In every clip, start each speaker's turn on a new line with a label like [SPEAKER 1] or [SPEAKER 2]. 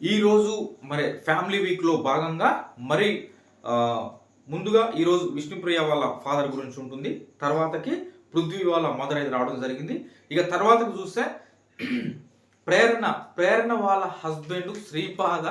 [SPEAKER 1] ఈరోజు మరి ఫ్యామిలీ వీక్లో భాగంగా మరి ముందుగా ఈరోజు విష్ణుప్రియ వాళ్ళ ఫాదర్ గురించి ఉంటుంది. తర్వాతకి పృథ్వీ వాళ్ళ మదర్ అయితే రావడం జరిగింది. ఇక తర్వాతకి చూస్తే ప్రేరణ ప్రేరణ వాళ్ళ హస్బెండ్ శ్రీపాద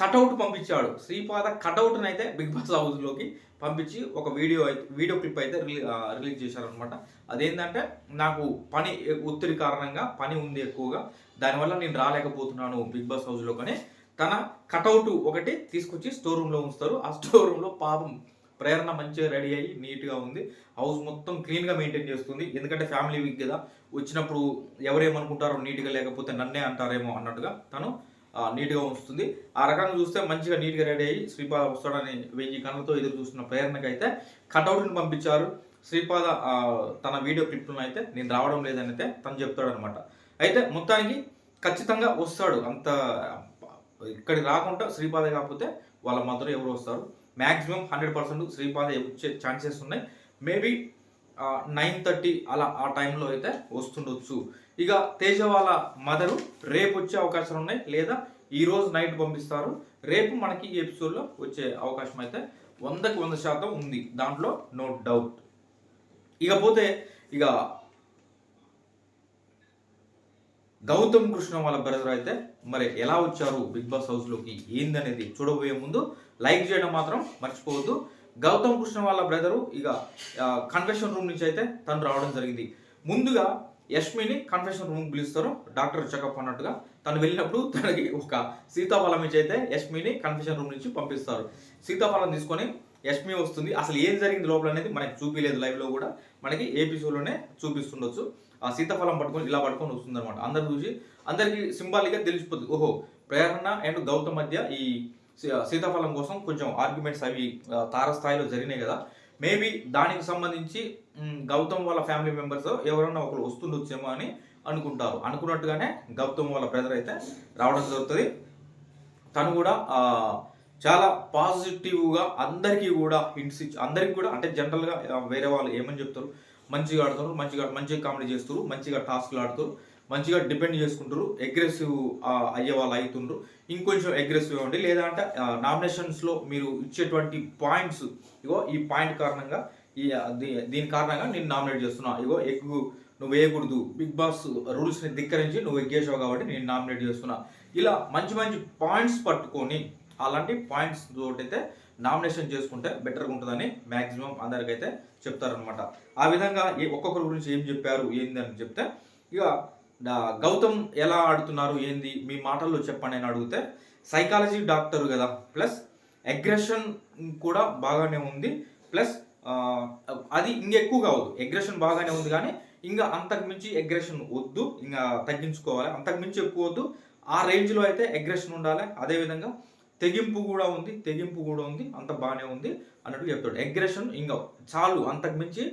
[SPEAKER 1] కటౌట్ పంపించాడు. శ్రీపాద కటౌట్ని అయితే బిగ్ బాస్ హౌస్లోకి పంపించి ఒక వీడియో అయితే వీడియో క్లిప్ అయితే రిలీ రిలీజ్ చేశారనమాట అదేంటంటే నాకు పని ఒత్తిడి కారణంగా పని ఉంది ఎక్కువగా. దానివల్ల నేను రాలేకపోతున్నాను బిగ్ బాస్ హౌస్లో కానీ తన కటౌట్ ఒకటి తీసుకొచ్చి స్టోర్ రూమ్లో ఉంచుతారు. ఆ స్టోర్ రూమ్లో పాపం ప్రేరణ మంచిగా రెడీ అయ్యి నీట్గా ఉంది. హౌస్ మొత్తం క్లీన్గా మెయింటైన్ చేస్తుంది. ఎందుకంటే ఫ్యామిలీ వీక్ కదా. వచ్చినప్పుడు ఎవరేమనుకుంటారో నీట్గా లేకపోతే నన్నే అంటారేమో అన్నట్టుగా తను నీట్గా ఉంచుతుంది. ఆ రకంగా చూస్తే మంచిగా నీట్గా రెడీ అయ్యి శ్రీపాద వస్తాడని వెయ్యి కళ్ళతో ఎదురు చూస్తున్న ప్రేరణకు అయితే కటౌట్ని పంపించారు. శ్రీపాద తన వీడియో క్లిప్లను అయితే నేను రావడం లేదని అయితే తను చెప్తాడనమాట. అయితే మొత్తానికి ఖచ్చితంగా వస్తాడు. అంత ఇక్కడికి రాకుండా శ్రీపాద కాకపోతే వాళ్ళ మదర్ ఎవరు వస్తారు? మ్యాక్సిమం హండ్రెడ్ పర్సెంట్ శ్రీపాద వచ్చే ఛాన్సెస్ ఉన్నాయి. మేబీ నైన్ థర్టీ అలా ఆ టైంలో అయితే వస్తుండొచ్చు. ఇక తేజ వాళ్ళ మదరు రేపు వచ్చే అవకాశాలు ఉన్నాయి లేదా ఈ రోజు నైట్ పంపిస్తారు. రేపు మనకి ఈ ఎపిసోడ్లో వచ్చే అవకాశం అయితే వందకి వంద శాతం ఉంది. దాంట్లో నో డౌట్. ఇకపోతే ఇక గౌతమ్ కృష్ణ వాళ్ళ బ్రదర్ అయితే మరి ఎలా వచ్చారు బిగ్ బాస్ హౌస్లోకి ఏందనేది చూడబోయే ముందు లైక్ చేయడం మాత్రం మర్చిపోవద్దు. గౌతమ్ కృష్ణ వాళ్ళ బ్రదరు ఇక కన్ఫెషన్ రూమ్ నుంచి అయితే తను రావడం జరిగింది. ముందుగా యష్మిని కన్ఫెషన్ రూమ్కి పిలుస్తారు. డాక్టర్ చెకప్ అన్నట్టుగా తను వెళ్ళినప్పుడు తనకి ఒక సీతాఫలం ఇచ్చి అయితే యష్మిని కన్ఫెషన్ రూమ్ నుంచి పంపిస్తారు. సీతాఫలం తీసుకొని యష్మి వస్తుంది. అసలు ఏం జరిగింది లోపల అనేది మనకి చూపించలేదు లైవ్లో కూడా. మనకి ఏపీసోలోనే చూపిస్తుండొచ్చు. ఆ సీతాఫలం పట్టుకొని ఇలా పట్టుకొని వస్తుంది అనమాట అందరు చూసి అందరికి సింబాలిక్గా తెలిసిపోతుంది ఓహో ప్రేరణ అండ్ గౌతమ్ మధ్య ఈ సీతాఫలం కోసం కొంచెం ఆర్గ్యుమెంట్స్ అవి తారస్థాయిలో జరిగినాయి కదా. మేబీ దానికి సంబంధించి గౌతమ్ వాళ్ళ ఫ్యామిలీ మెంబర్స్ ఎవరన్నా ఒకరు వస్తుండొచ్చేమో అని అనుకుంటారు. అనుకున్నట్టుగానే గౌతమ్ వాళ్ళ బ్రదర్ అయితే రావడం జరుగుతుంది. తను కూడా చాలా పాజిటివ్గా అందరికీ కూడా హింట్స్ ఇచ్చి అందరికీ కూడా అంటే జనరల్గా వేరే వాళ్ళు ఏమని చెప్తారు? మంచిగా ఆడుతారు మంచిగా మంచిగా కామెడీ చేస్తారు మంచిగా టాస్క్లు ఆడుతారు మంచిగా డిపెండ్ చేసుకుంటారు అగ్రెసివ్ అయ్యే వాళ్ళు అవుతుండ్రు ఇంకొంచెం అగ్రెసివ్ ఇవ్వండి లేదా అంటే నామినేషన్స్లో మీరు ఇచ్చేటువంటి పాయింట్స్ ఇగో ఈ పాయింట్ కారణంగా ఈ దీ- దీని కారణంగా నేను నామినేట్ చేస్తున్నా. ఇగో ఎక్కువ నువ్వు వేయకూడదు బిగ్ బాస్ రూల్స్ని ధిక్కరించి నువ్వు ఎగ్గేసావు కాబట్టి నేను నామినేట్ చేస్తున్నా. ఇలా మంచి మంచి పాయింట్స్ పట్టుకొని అలాంటి పాయింట్స్ తోటైతే నామినేషన్ చేసుకుంటే బెటర్గా ఉంటుందని మ్యాక్సిమం అందరికైతే చెప్తారనమాట ఆ విధంగా ఏ ఒక్కొక్కరి గురించి ఏం చెప్పారు ఏంది అని చెప్తే ఇక గౌతమ్ ఎలా ఆడుతున్నారు ఏంది మీ మాటల్లో చెప్పండి అని అడిగితే సైకాలజీ డాక్టర్ కదా ప్లస్ అగ్రెషన్ కూడా బాగానే ఉంది ప్లస్ అది ఇంకెక్కువ కావద్దు అగ్రెషన్ బాగానే ఉంది కానీ ఇంకా అంతకు మించి అగ్రెషన్ వద్దు ఇంకా తగ్గించుకోవాలి అంతకు మించి ఎక్కువ వద్దు ఆ రేంజ్లో అయితే అగ్రెషన్ ఉండాలి అదేవిధంగా తెగింపు కూడా ఉంది తెగింపు కూడా ఉంది అంత బాగానే ఉంది అన్నట్టు చెప్తాడు. అగ్రెషన్ ఇంకా చాలు అంతకు మించి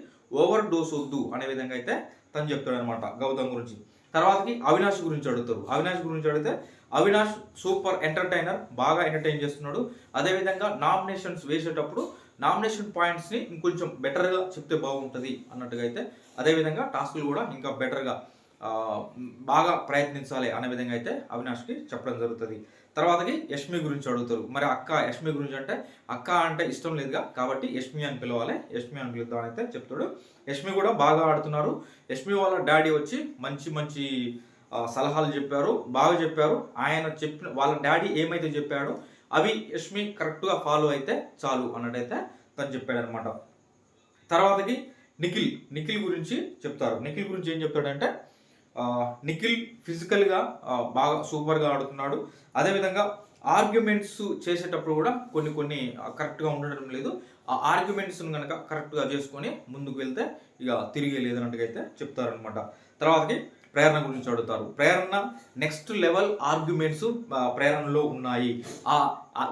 [SPEAKER 1] ఓవర్ డోస్ వద్దు అనే విధంగా అయితే తను చెప్తాడు అనమాట గౌతమ్ గురించి. తర్వాతకి అవినాష్ గురించి అడుగుతారు అవినాష్ గురించి అడిగితే అవినాష్ సూపర్ ఎంటర్టైనర్ బాగా ఎంటర్టైన్ చేస్తున్నాడు. అదేవిధంగా నామినేషన్స్ వేసేటప్పుడు నామినేషన్ పాయింట్స్ని ఇంకొంచెం బెటర్గా చెప్తే బాగుంటుంది అన్నట్టుగా అయితే అదేవిధంగా టాస్క్లు కూడా ఇంకా బెటర్గా బాగా ప్రయత్నించాలి అనే విధంగా అయితే అవినాష్కి చెప్పడం జరుగుతుంది. తర్వాతకి యష్మి గురించి అడుగుతారు. మరి అక్క యష్మి గురించి అంటే అక్క అంటే ఇష్టం లేదుగా కాబట్టి యష్మి అని పిలవాలి. యష్మి అని పిలుద్దాం అయితే చెప్తాడు. యష్మి కూడా బాగా ఆడుతున్నారు. యష్మి వాళ్ళ డాడీ వచ్చి మంచి మంచి సలహాలు చెప్పారు. బాగా చెప్పారు. ఆయన చెప్పిన వాళ్ళ డాడీ ఏమైతే చెప్పాడో అవి యష్మి కరెక్ట్గా ఫాలో అయితే చాలు అన్నట్టయితే తను చెప్పాడనమాట తర్వాతకి నిఖిల్ నిఖిల్ గురించి చెప్తారు. నిఖిల్ గురించి ఏం చెప్తాడంటే నిఖిల్ ఫిజికల్గా బాగా సూపర్గా ఆడుతున్నాడు. అదేవిధంగా ఆర్గ్యుమెంట్స్ చేసేటప్పుడు కూడా కొన్ని కొన్ని కరెక్ట్గా ఉండడం లేదు. ఆ ఆర్గ్యుమెంట్స్ను కనుక కరెక్ట్గా చేసుకొని ముందుకు వెళ్తే ఇక తిరిగి లేదన్నట్టుగా అయితే చెప్తారనమాట తర్వాతకి ప్రేరణ గురించి అడుగుతారు. ప్రేరణ నెక్స్ట్ లెవెల్ ఆర్గ్యుమెంట్స్ ప్రేరణలో ఉన్నాయి. ఆ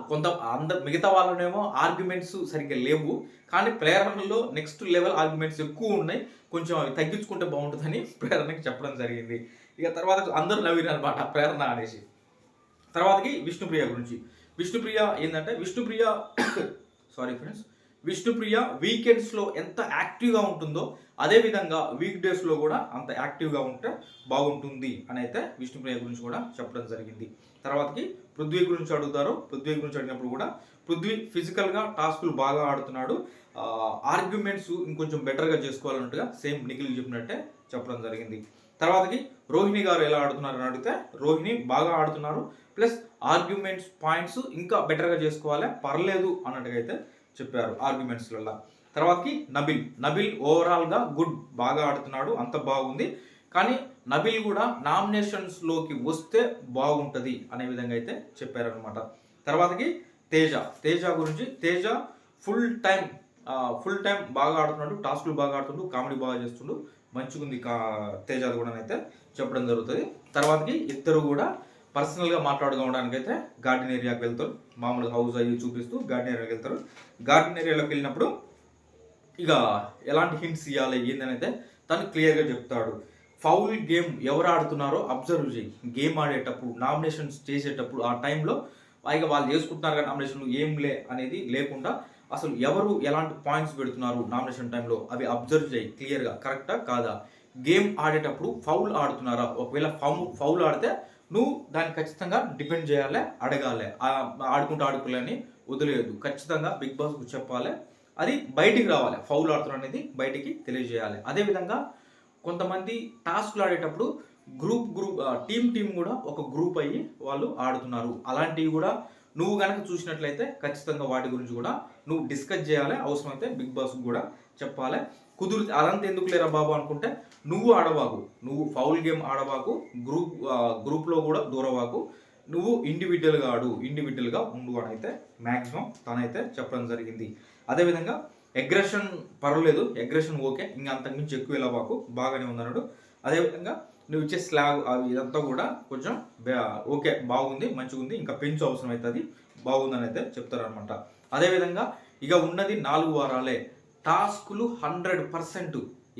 [SPEAKER 1] కొంత అంద మిగతా వాళ్ళనేమో ఆర్గ్యుమెంట్స్ సరిగ్గా లేవు. కానీ ప్రేరణలో నెక్స్ట్ లెవెల్ ఆర్గ్యుమెంట్స్ ఎక్కువ ఉన్నాయి. కొంచెం అవి తగ్గించుకుంటే బాగుంటుందని ప్రేరణకి చెప్పడం జరిగింది. ఇక తర్వాత అందరూ నవ్విరు అనమాట ప్రేరణ అనేసి. తర్వాతకి విష్ణుప్రియ గురించి. విష్ణుప్రియ ఏంటంటే విష్ణుప్రియ సారీ ఫ్రెండ్స్ విష్ణుప్రియ వీకెండ్స్లో ఎంత యాక్టివ్గా ఉంటుందో అదేవిధంగా వీక్ డేస్లో కూడా అంత యాక్టివ్గా ఉంటే బాగుంటుంది అని అయితే విష్ణుప్రియ గురించి కూడా చెప్పడం జరిగింది. తర్వాతకి పృథ్వీ గురించి అడుగుతారు. పృథ్వీ గురించి అడిగినప్పుడు కూడా పృథ్వీ ఫిజికల్గా టాస్కులు బాగా ఆడుతున్నాడు. ఆర్గ్యుమెంట్స్ ఇంకొంచెం బెటర్గా చేసుకోవాలన్నట్టుగా సేమ్ నిఖిల్ చెప్పినట్టే చెప్పడం జరిగింది. తర్వాతకి రోహిణి గారు ఎలా ఆడుతున్నారు అని అడిగితే రోహిణి బాగా ఆడుతున్నారు. ప్లస్ ఆర్గ్యుమెంట్స్ పాయింట్స్ ఇంకా బెటర్గా చేసుకోవాలి. పర్లేదు అన్నట్టుగా అయితే చెప్పారు ఆర్గ్యుమెంట్స్లలో తర్వాతకి నబిల్. నబిల్ ఓవరాల్గా గుడ్ బాగా ఆడుతున్నాడు అంత బాగుంది. కానీ నబిల్ కూడా నామినేషన్స్లోకి వస్తే బాగుంటుంది అనే విధంగా అయితే చెప్పారనమాట తర్వాతకి తేజ. తేజ గురించి Teja full time full time బాగా ఆడుతున్నాడు టాస్క్లు బాగా ఆడుతుండు కామెడీ బాగా చేస్తుండు. మంచిగుంది కా తేజ కూడా అయితే చెప్పడం జరుగుతుంది. తర్వాతకి ఇద్దరు కూడా పర్సనల్గా మాట్లాడుకోవడానికైతే గార్డెన్ ఏరియాకి వెళ్తారు. మామూలుగా హౌస్ అవి చూపిస్తూ గార్డెన్ ఏరియాకి వెళ్తారు. గార్డెన్ ఏరియాలోకి వెళ్ళినప్పుడు ఇక ఎలాంటి హింట్స్ ఇవ్వాలి ఏందనైతే తను క్లియర్గా చెప్తాడు. ఫౌల్ గేమ్ ఎవరు ఆడుతున్నారో అబ్జర్వ్ చేయి. గేమ్ ఆడేటప్పుడు నామినేషన్స్ చేసేటప్పుడు ఆ టైంలో ఇక వాళ్ళు చేసుకుంటున్నారు కానీ నామినేషన్లు ఏం లే అనేది లేకుండా అసలు ఎవరు ఎలాంటి పాయింట్స్ పెడుతున్నారు నామినేషన్ టైంలో అవి అబ్జర్వ్ చేయి క్లియర్గా కరెక్టా కాదా? గేమ్ ఆడేటప్పుడు ఫౌల్ ఆడుతున్నారా? ఒకవేళ ఫౌల్ ఫౌల్ ఆడితే నువ్వు దాన్ని ఖచ్చితంగా డిపెండ్ చేయాలి అడగాలి. ఆడుకుంటూ ఆడుకోలేని వదిలేదు ఖచ్చితంగా బిగ్ బాస్కు చెప్పాలి. అది బయటికి రావాలి. ఫౌల్ ఆడుతున్నారు అనేది బయటికి తెలియజేయాలి. అదేవిధంగా కొంతమంది టాస్క్లు ఆడేటప్పుడు గ్రూప్ గ్రూప్ టీమ్ టీం కూడా ఒక గ్రూప్ అయ్యి వాళ్ళు ఆడుతున్నారు. అలాంటివి కూడా నువ్వు కనుక చూసినట్లయితే ఖచ్చితంగా వాటి గురించి కూడా నువ్వు డిస్కస్ చేయాలి. అవసరమైతే బిగ్ బాస్ కూడా చెప్పాలి. కుదురు అదంతా ఎందుకు లేరా బాబు అనుకుంటే నువ్వు ఆడవాకు నువ్వు ఫౌల్ గేమ్ ఆడవాకు గ్రూప్ గ్రూప్లో కూడా దూరవాకు నువ్వు ఇండివిజువల్గా ఆడు ఇండివిజువల్గా ఉండు అని అయితే మ్యాక్సిమం తనైతే చెప్పడం జరిగింది. అదేవిధంగా అగ్రెషన్ పర్వాలేదు అగ్రెషన్ ఓకే ఇంకా అంతకుమించి ఎక్కువ వెళ్ళబాకు బాగానే ఉందన్నాడు. అదేవిధంగా నువ్వు ఇచ్చే స్లాగ్ అవి ఇదంతా కూడా కొంచెం ఓకే బాగుంది మంచిగా ఉంది ఇంకా పెంచు అవసరం అవుతుంది బాగుందని అయితే చెప్తారనమాట అదేవిధంగా ఇక ఉన్నది నాలుగు వారాలే టాస్కులు హండ్రెడ్ పర్సెంట్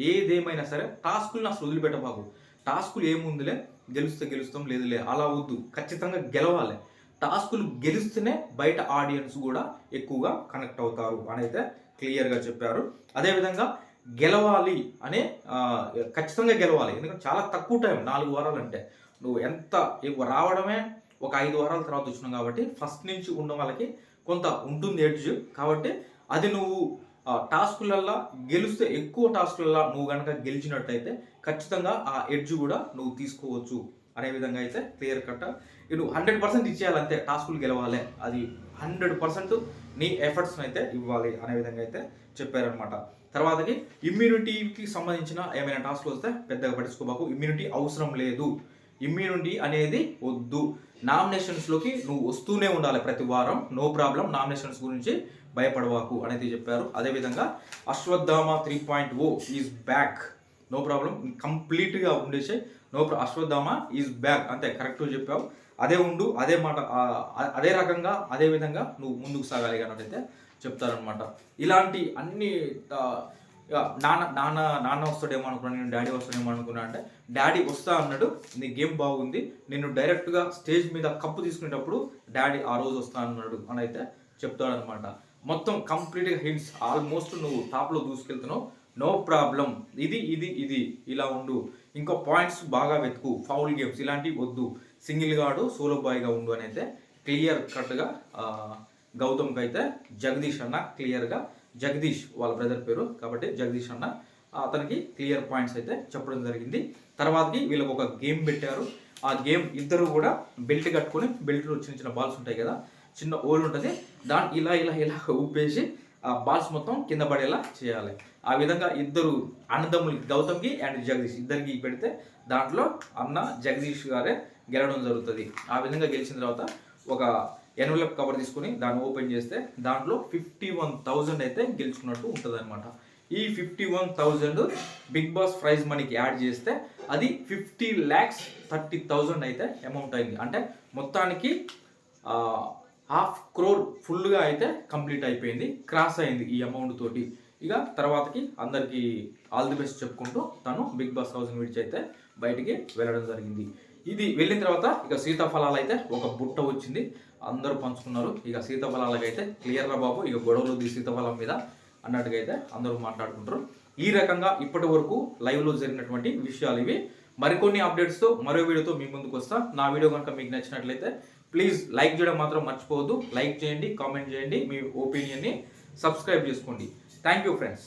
[SPEAKER 1] ఏదేమైనా సరే టాస్కులను అసలు వదిలిపెట్టబాకు టాస్కులు ఏముందిలే? గెలుస్తే గెలుస్తాం లేదులే అలా వద్దు. ఖచ్చితంగా గెలవాలి. టాస్కులు గెలిస్తేనే బయట ఆడియన్స్ కూడా ఎక్కువగా కనెక్ట్ అవుతారు అని అయితే క్లియర్గా చెప్పారు. అదేవిధంగా గెలవాలి అనే ఖచ్చితంగా గెలవాలి. ఎందుకంటే చాలా తక్కువ టైం నాలుగు వారాలు అంటే నువ్వు ఎంత ఎక్కువ రావడమే ఒక ఐదు వారాల తర్వాత వచ్చినావు కాబట్టి ఫస్ట్ నుంచి ఉన్న వాళ్ళకి కొంత ఉంటుంది ఎడ్జ్. కాబట్టి అది నువ్వు టాస్కులల్లో గెలిస్తే ఎక్కువ టాస్కులల్లో నువ్వు కనుక గెలిచినట్టయితే ఖచ్చితంగా ఆ ఎడ్జ్ కూడా నువ్వు తీసుకోవచ్చు. అనే విధంగా అయితే క్లియర్ కట్. నువ్వు హండ్రెడ్ పర్సెంట్ ఇచ్చేయాలంటే టాస్కులు గెలవాలి. అది హండ్రెడ్ పర్సెంట్ నీ ఎఫర్ట్స్ని అయితే ఇవ్వాలి అనే విధంగా అయితే చెప్పారనమాట తర్వాతకి ఇమ్యూనిటీకి సంబంధించిన ఏమైనా టాస్క్లు వస్తే పెద్దగా పట్టించుకోబాకు. ఇమ్యూనిటీ అవసరం లేదు. ఇమ్యూనిటీ అనేది వద్దు. నామినేషన్స్లోకి నువ్వు వస్తూనే ఉండాలి ప్రతి వారం. No problem. నామినేషన్స్ గురించి భయపడవాకు అనేది చెప్పారు. అదేవిధంగా Ashwatthama three point o is back no problem కంప్లీట్గా ఉండేసే నో ప్రా అశ్వత్థామ ఈజ్ బ్యాక్ అంతే కరెక్ట్ చెప్పావు. అదే ఉండు అదే మాట అదే రకంగా అదే విధంగా నువ్వు ముందుకు సాగాలి అన్నట్టయితే చెప్తారనమాట ఇలాంటి అన్ని నాన్న నాన్న నాన్న వస్తాడేమో అనుకున్నాను నేను డాడీ వస్తాడేమో అనుకున్నా అంటే డాడీ వస్తా అన్నాడు. నీ గేమ్ బాగుంది. నేను డైరెక్ట్గా స్టేజ్ మీద కప్పు తీసుకునేటప్పుడు డాడీ ఆ రోజు వస్తా అన్నాడు అని అయితే చెప్తాడనమాట మొత్తం కంప్లీట్గా హింట్స్ ఆల్మోస్ట్ నువ్వు టాప్లో దూసుకెళ్తున్నావు. నో ప్రాబ్లం ఇది ఇది ఇది. ఇలా ఉండు. ఇంకో పాయింట్స్ బాగా వెతుకు. ఫౌల్ గేమ్స్ ఇలాంటివి వద్దు. సింగిల్గా ఆడు సోలో బాయ్గా ఉండు అని అయితే క్లియర్ కట్గా గౌతమ్కి అయితే జగదీష్ అన్న క్లియర్గా జగదీష్ వాళ్ళ బ్రదర్ పేరు. కాబట్టి జగదీష్ అన్న అతనికి క్లియర్ పాయింట్స్ అయితే చెప్పడం జరిగింది. తర్వాతకి వీళ్ళకి ఒక గేమ్ పెట్టారు. ఆ గేమ్ ఇద్దరు కూడా బెల్ట్ కట్టుకొని బెల్ట్లో చిన్న చిన్న బాల్స్ ఉంటాయి కదా చిన్న ఓల్ ఉంటుంది. దాన్ని ఇలా ఇలా ఇలా ఊపేసి ఆ బాల్స్ మొత్తం కింద పడేలా చేయాలి. ఆ విధంగా ఇద్దరు అన్నదమ్ములకి గౌతమ్కి అండ్ జగదీష్ ఇద్దరికి పెడితే దాంట్లో అన్న జగదీష్ గారే గెలవడం జరుగుతుంది. ఆ విధంగా గెలిచిన తర్వాత ఒక ఎన్వలప్ కవర్ తీసుకుని దాన్ని ఓపెన్ చేస్తే దాంట్లో ఫిఫ్టీ వన్ థౌజండ్ అయితే గెలుచుకున్నట్టు ఉంటుంది అనమాట ఈ fifty one thousand bigg boss prize మనీకి యాడ్ చేస్తే అది ఫిఫ్టీ ల్యాక్స్ థర్టీ థౌజండ్ అయితే అమౌంట్ అయింది. అంటే మొత్తానికి హాఫ్ క్రోర్ ఫుల్గా అయితే కంప్లీట్ అయిపోయింది క్రాస్ అయింది ఈ అమౌంట్ తోటి. ఇక తర్వాతకి అందరికీ ఆల్ ది బెస్ట్ చెప్పుకుంటూ తను బిగ్ బాస్ హౌస్ విడిచి అయితే బయటికి వెళ్ళడం జరిగింది. ఇది వెళ్ళిన తర్వాత ఇక సీతాఫలాలు అయితే ఒక బుట్ట వచ్చింది అందరూ పంచుకున్నారు. ఇక సీతాఫలాలకైతే క్లియర్గా బాబు ఇక గొడవలు ఉంది సీతాఫలం మీద అన్నట్టుగా అయితే అందరూ మాట్లాడుకుంటారు. ఈ రకంగా ఇప్పటి వరకు లైవ్లో జరిగినటువంటి విషయాలు ఇవి. మరికొన్ని అప్డేట్స్తో మరో వీడియోతో మీ ముందుకు వస్తా. నా వీడియో కనుక మీకు నచ్చినట్లయితే ప్లీజ్ లైక్ చేయడం మాత్రం మర్చిపోవద్దు. లైక్ చేయండి కామెంట్ చేయండి మీ ఒపీనియన్ని సబ్స్క్రైబ్ చేసుకోండి. Thank you friends